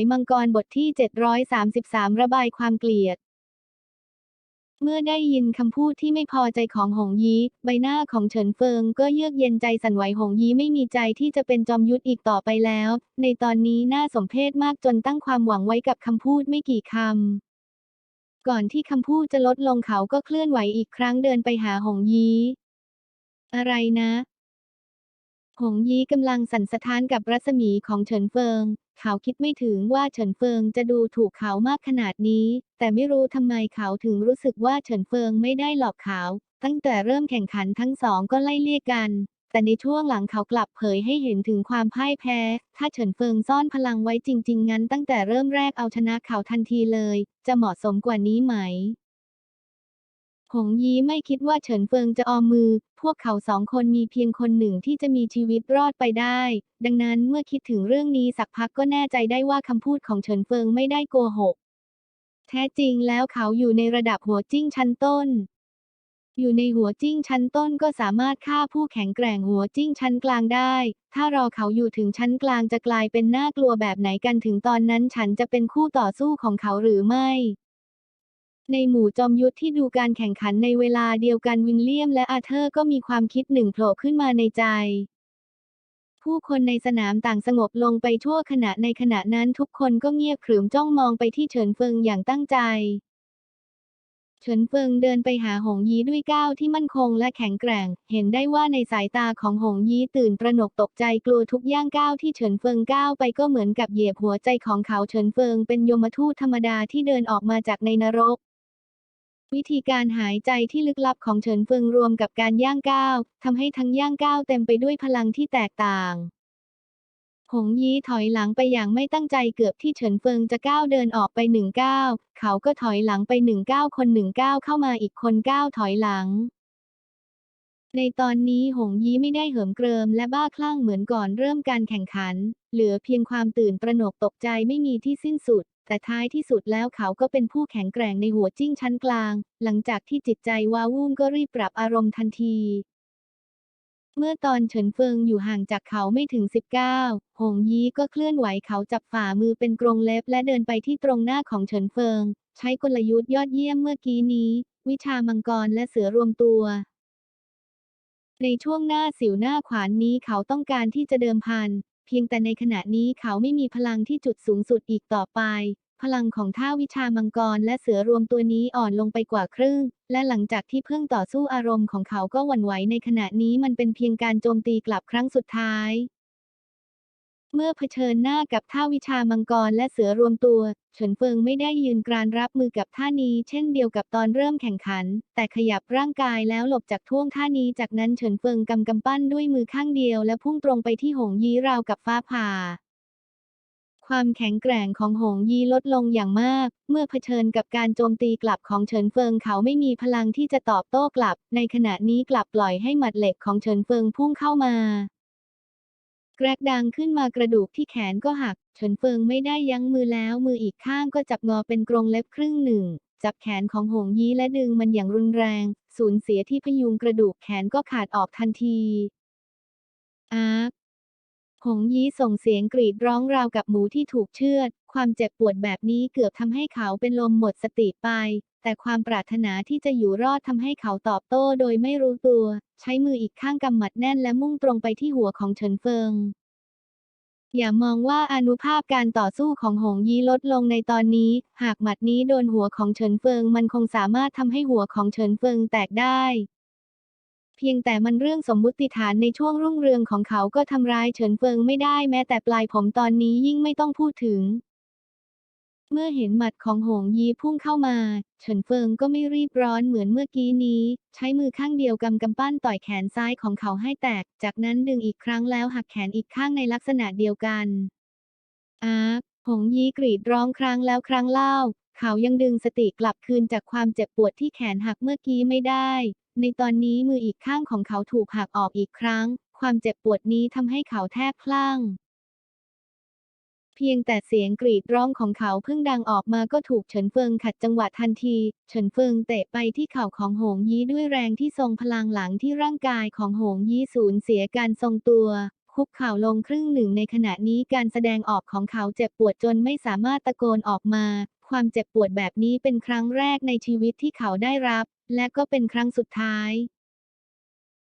ยมังกรบทที่ 733 ระบายความเกลียด เมื่อได้ยินคำพูดที่ไม่พอใจของหงยีใบหน้าของเฉินเฟิงก็เยือกเย็นใจสั่นไหวหงยีไม่มีใจที่จะเป็นจอมยุทธอีกต่อไปแล้ว ในตอนนี้น่าสมเพชมากจนตั้งความหวังไว้กับคำพูดไม่กี่คำก่อนที่คำพูดจะลดลงเขาก็เคลื่อนไหวอีกครั้งเดินไปหาหงยี อะไรนะ หงยีกำลังสั่นสะท้านกับรัศมีของเฉินเฟิง เขาคิดไม่ถึงว่าเฉินเฟิงจะดูถูกเขามากขนาดนี้ แต่ไม่รู้ทำไมเขาถึงรู้สึกว่าเฉินเฟิงไม่ได้หลอกเขา ตั้งแต่เริ่มแข่งขันทั้งสองก็ไล่เลี่ยกัน แต่ในช่วงหลังเขากลับเผยให้เห็นถึงความพ่ายแพ้ ถ้าเฉินเฟิงซ่อนพลังไว้จริง ๆ งั้นตั้งแต่เริ่มแรกเอาชนะเขาทันทีเลย จะเหมาะสมกว่านี้ไหม หงยีไม่คิดว่าเฉินเฟิงจะออมมือ พวกเขาสองคนมีเพียงคนหนึ่งที่จะมีชีวิตรอดไปได้ ดังนั้นเมื่อคิดถึงเรื่องนี้สักพักก็แน่ใจได้ว่าคำพูดของเฉินเฟิงไม่ได้โกหก แท้จริงแล้วเขาอยู่ในระดับหัวจิ้งชั้นต้น อยู่ในหัวจิ้งชั้นต้นก็สามารถฆ่าผู้แข็งแกร่งหัวจิ้งชั้นกลางได้ ถ้ารอเขาอยู่ถึงชั้นกลางจะกลายเป็นน่ากลัวแบบไหนกันถึงตอนนั้นฉันจะเป็นคู่ต่อสู้ของเขาหรือไม่ ในหมู่จอมยุทธที่ดูการแข่งขันในเวลาเดียวกันวินเลียมและอาเธอร์ก็มีความคิดหนึ่งโผล่ขึ้นมาในใจ ผู้คนในสนามต่างสงบลงไปชั่วขณะในขณะนั้นทุกคนก็เงียบขรึมจ้องมองไปที่เฉินเฟิงอย่างตั้งใจ เฉินเฟิงเดินไปหาหงยีด้วยก้าวที่มั่นคงและแข็งแกร่ง เห็นได้ว่าในสายตาของหงยีตื่นตระหนกตกใจกลัวทุกย่างก้าวที่เฉินเฟิงก้าวไปก็เหมือนกับเหยียบหัวใจของเขาเฉินเฟิงเป็นยมทูตธรรมดาที่เดินออกมาจากในนรก วิธีการหายใจที่ลึกลับของเฉินเฟิงรวมกับการย่างก้าวทำให้ทั้งย่างก้าวเต็มไปด้วยพลังที่แตกต่าง หงยีถอยหลังไปอย่างไม่ตั้งใจเกือบที่เฉินเฟิงจะก้าวเดินออกไปหนึ่งก้าวเขาก็ถอยหลังไปหนึ่งก้าวคนหนึ่งก้าวเข้ามาอีกคนก้าวถอยหลัง ในตอนนี้หงยีไม่ได้เหิมเกริมและบ้าคลั่งเหมือนก่อนเริ่มการแข่งขัน เหลือเพียงความตื่นตระหนกตกใจไม่มีที่สิ้นสุด แต่ท้ายที่สุดแล้วเขาก็เป็นผู้แข็งแกร่งในหัวจิ้งชั้นกลาง หลังจากที่จิตใจว้าวุ่นก็รีบปรับอารมณ์ทันที เมื่อตอนเฉินเฟิงอยู่ห่างจากเขาไม่ถึง 19 หงยีก็เคลื่อนไหวเขาจับฝ่ามือเป็นกรงเล็บและเดินไปที่ตรงหน้าของเฉินเฟิง ใช้กลยุทธ์ยอดเยี่ยมเมื่อกี้นี้ วิชามังกรและเสือรวมตัวในช่วงหน้าสิวหน้าขวานนี้เขาต้องการที่จะเดิมพัน เพียงแต่ในขณะนี้เขาไม่มีพลังที่จุดสูงสุดอีกต่อไป พลังของท่าวิชามังกรและเสือรวมตัวนี้อ่อนลงไปกว่าครึ่ง และหลังจากที่เพิ่งต่อสู้อารมณ์ของเขาก็หวั่นไหวในขณะนี้มันเป็นเพียงการโจมตีกลับครั้งสุดท้าย เมื่อเผชิญหน้ากับท่าวิชามังกรและเสือรวมตัว เฉินเฟิงไม่ได้ยืนกรานรับมือกับท่านี้ เช่นเดียวกับตอนเริ่มแข่งขัน แต่ขยับร่างกายแล้วหลบจากท่วงท่านี้จากนั้นเฉินเฟิงกำกำปั้นด้วยมือข้างเดียวและพุ่งตรงไปที่หงยีราวกับฟ้าผ่า ความแข็งแกร่งของหงยีลดลงอย่างมาก เมื่อเผชิญกับการโจมตีกลับของเฉินเฟิงเขาไม่มีพลังที่จะตอบโต้กลับ ในขณะนี้กลับปล่อยให้หมัดเหล็กของเฉินเฟิงพุ่งเข้ามา แกรกดังขึ้นมากระดูกที่แขนก็หัก เฉินเฟิงไม่ได้ยั้งมือแล้วมืออีกข้างก็จับงอเป็นกรงเล็บครึ่งหนึ่ง จับแขนของหงยีและดึงมันอย่างรุนแรง สูญเสียที่พยุงกระดูกแขนก็ขาดออกทันทีอาร์หงยีส่งเสียงกรีดร้องราวกับหมูที่ถูกเชือด ความเจ็บปวดแบบนี้เกือบทำให้เขาเป็นลมหมดสติไป แต่ความปรารถนาที่จะอยู่รอดทำให้เขาตอบโต้โดยไม่รู้ตัว ใช้มืออีกข้างกำหมัดแน่นและมุ่งตรงไปที่หัวของเฉินเฟิง อย่ามองว่าอนุภาพการต่อสู้ของหงยีลดลงในตอนนี้ หากหมัดนี้โดนหัวของเฉินเฟิง มันคงสามารถทำให้หัวของเฉินเฟิงแตกได้เพียงแต่มันเรื่องสมมุติฐานในช่วงรุ่งเรืองของเขาก็ทำร้ายเฉินเฟิงไม่ได้แม้แต่ปลายผมตอนนี้ยิ่งไม่ต้องพูดถึง เมื่อเห็นหมัดของหงยีพุ่งเข้ามา เฉินเฟิงก็ไม่รีบร้อนเหมือนเมื่อกี้นี้ ใช้มือข้างเดียวกำกำปั้นต่อยแขนซ้ายของเขาให้แตก จากนั้นดึงอีกครั้งแล้วหักแขนอีกข้างในลักษณะเดียวกันอาร์หงยีกรีดร้องครั้งแล้วครั้งเล่า เขายังดึงสติกลับคืนจากความเจ็บปวดที่แขนหักเมื่อกี้ไม่ได้ ในตอนนี้มืออีกข้างของเขาถูกหักออกอีกครั้ง ความเจ็บปวดนี้ทำให้เขาแทบคลั่ง เพียงแต่เสียงกรีดร้องของเขาเพิ่งดังออกมาก็ถูกเฉินเฟิงขัดจังหวะทันที เฉินเฟิงเตะไปที่เข่าของหงยีด้วยแรงที่ทรงพลังหลังที่ร่างกายของหงยีสูญเสียการทรงตัวคคุกเข่าลงครึ่งหนึ่งในขณะนี้การแสดงออกของเขาเจ็บปวดจนไม่สามารถตะโกนออกมา ความเจ็บปวดแบบนี้เป็นครั้งแรกในชีวิตที่เขาได้รับ และก็เป็นครั้งสุดท้าย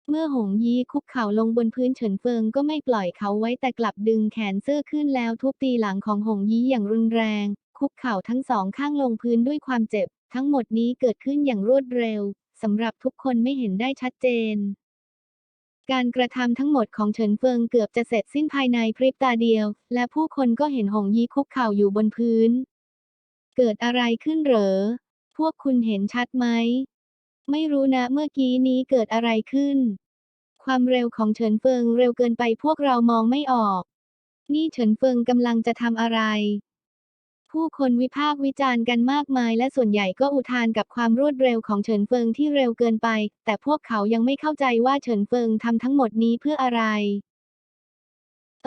เมื่อหงยีคุกเข่าลงบนพื้นเฉินเฟิงก็ไม่ปล่อยเขาไว้แต่กลับดึงแขนเสื้อขึ้นแล้วทุบตีหลังของหงยีอย่างรุนแรง คุกเข่าทั้งสองข้างลงพื้นด้วยความเจ็บ ทั้งหมดนี้เกิดขึ้นอย่างรวดเร็วสำหรับทุกคนไม่เห็นได้ชัดเจน การกระทำทั้งหมดของเฉินเฟิงเกือบจะเสร็จสิ้นภายในพริบตาเดียว และผู้คนก็เห็นหงยีคุกเข่าอยู่บนพื้น เกิดอะไรขึ้นเหรอ พวกคุณเห็นชัดไหม ไม่รู้นะเมื่อกี้นี้เกิดอะไรขึ้น ความเร็วของเฉินเฟิงเร็วเกินไปพวกเรามองไม่ออก นี่เฉินเฟิงกำลังจะทำอะไร ผู้คนวิพากษ์วิจารณ์กันมากมาย และส่วนใหญ่ก็อุทานกับความรวดเร็วของเฉินเฟิงที่เร็วเกินไป แต่พวกเขายังไม่เข้าใจว่าเฉินเฟิงทำทั้งหมดนี้เพื่ออะไร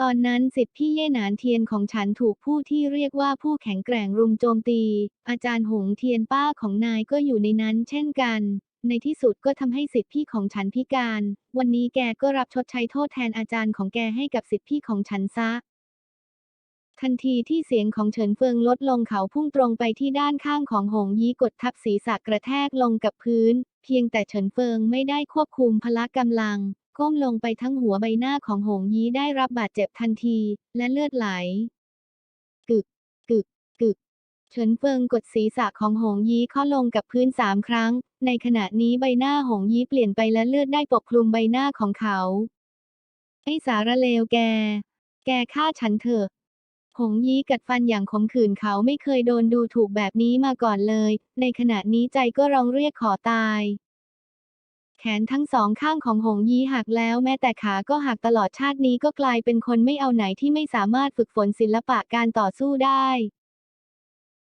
ตอนนั้นสิทธิพี่เย่หนานเทียนของฉันถูกผู้ที่เรียกว่าผู้แข็งแกร่งรุมโจมตี อาจารย์หงเทียนป้าของนายก็อยู่ในนั้นเช่นกัน ในที่สุดก็ทำให้สิทธิพี่ของฉันพิการ วันนี้แกก็รับชดใช้โทษแทนอาจารย์ของแกให้กับสิทธิพี่ของฉันซะ ทันทีที่เสียงของเฉินเฟิงลดลงเขาพุ่งตรงไปที่ด้านข้างของหงยีกดทับศีรษะกระแทกลงกับพื้น เพียงแต่เฉินเฟิงไม่ได้ควบคุมพละกำลัง ก้มลงไปทั้งหัวใบหน้าของหงยีได้รับบาดเจ็บทันที และเลือดไหล เฉินเฟิงกดศีรษะของหงยีเข้าลงกับพื้นสามครั้ง ในขณะนี้ใบหน้าหงยีเปลี่ยนไปและเลือดได้ปกคลุมใบหน้าของเขา ไอ้สารเลวแก แกฆ่าฉันเถอะ หงยี้กัดฟันอย่างขมขื่นเขาไม่เคยโดนดูถูกแบบนี้มาก่อนเลย ในขณะนี้ใจก็ร้องเรียกขอตาย แขนทั้งสองข้างของหงยี้หักแล้วแม้แต่ขาก็หักตลอดชาตินี้ก็กลายเป็นคนไม่เอาไหนที่ไม่สามารถฝึกฝนศิลปะการต่อสู้ได้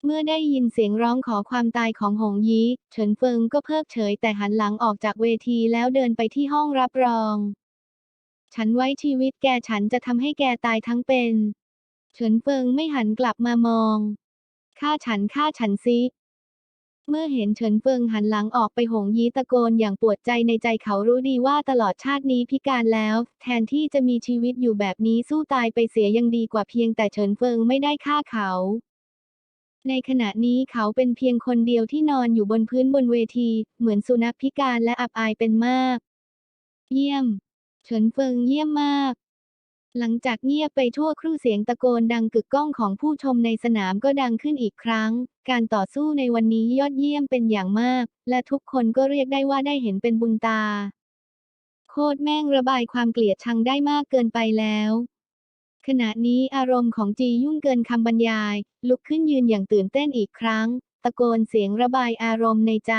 เมื่อได้ยินเสียงร้องขอความตายของหงยีเฉินเฟิงก็เพิกเฉยแต่หันหลังออกจากเวทีแล้วเดินไปที่ห้องรับรอง ฉันไว้ชีวิตแกฉันจะทำให้แกตายทั้งเป็น เฉินเฟิงไม่หันกลับมามองฆ่าฉันฆ่าฉันซิเมื่อเห็นเฉินเฟิงหันหลังออกไปหงยีตะโกนอย่างปวดใจในใจเขารู้ดีว่าตลอดชาตินี้พิการแล้ว แทนที่จะมีชีวิตอยู่แบบนี้สู้ตายไปเสียยังดีกว่าเพียงแต่เฉินเฟิงไม่ได้ฆ่าเขา ในขณะนี้เขาเป็นเพียงคนเดียวที่นอนอยู่บนพื้นบนเวที เหมือนสุนัขพิการและอับอายเป็นมาก เยี่ยม เฉินเฟิงเยี่ยมมาก หลังจากเงียบไปทั่วครู่เสียงตะโกนดังกึกก้องของผู้ชมในสนามก็ดังขึ้นอีกครั้ง การต่อสู้ในวันนี้ยอดเยี่ยมเป็นอย่างมาก และทุกคนก็เรียกได้ว่าได้เห็นเป็นบุญตา โคตรแม่งระบายความเกลียดชังได้มากเกินไปแล้ว ขณะนี้อารมณ์ของจียุ่งเกินคำบรรยาย ลุกขึ้นยืนอย่างตื่นเต้นอีกครั้ง ตะโกนเสียงระบายอารมณ์ในใจ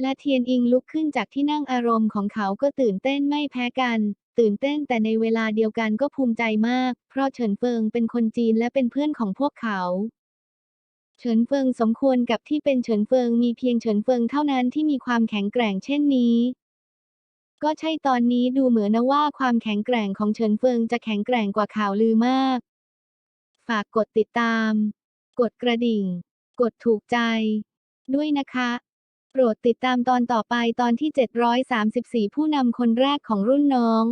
และเทียนอิงลุกขึ้นจากที่นั่งอารมณ์ของเขาก็ตื่นเต้นไม่แพ้กัน ตื่นเต้นแต่ในเวลาเดียวกันก็ภูมิใจมาก เพราะเฉินเฟิงเป็นคนจีนและเป็นเพื่อนของพวกเขาเฉินเฟิงสมควรกับที่เป็นเฉินเฟิงมีเพียงเฉินเฟิงเท่านั้นที่มีความแข็งแกร่งเช่นนี้ ก็ใช่ตอนนี้ดูเหมือนนะว่าความแข็งแกร่งของเฉินเฟิงจะแข็งแกร่งกว่าข่าวลือมาก ฝากกดติดตาม กดกระดิ่ง กดถูกใจ ด้วยนะคะ โปรดติดตามตอนต่อไปตอนที่ 734 ผู้นำคนแรกของรุ่นน้อง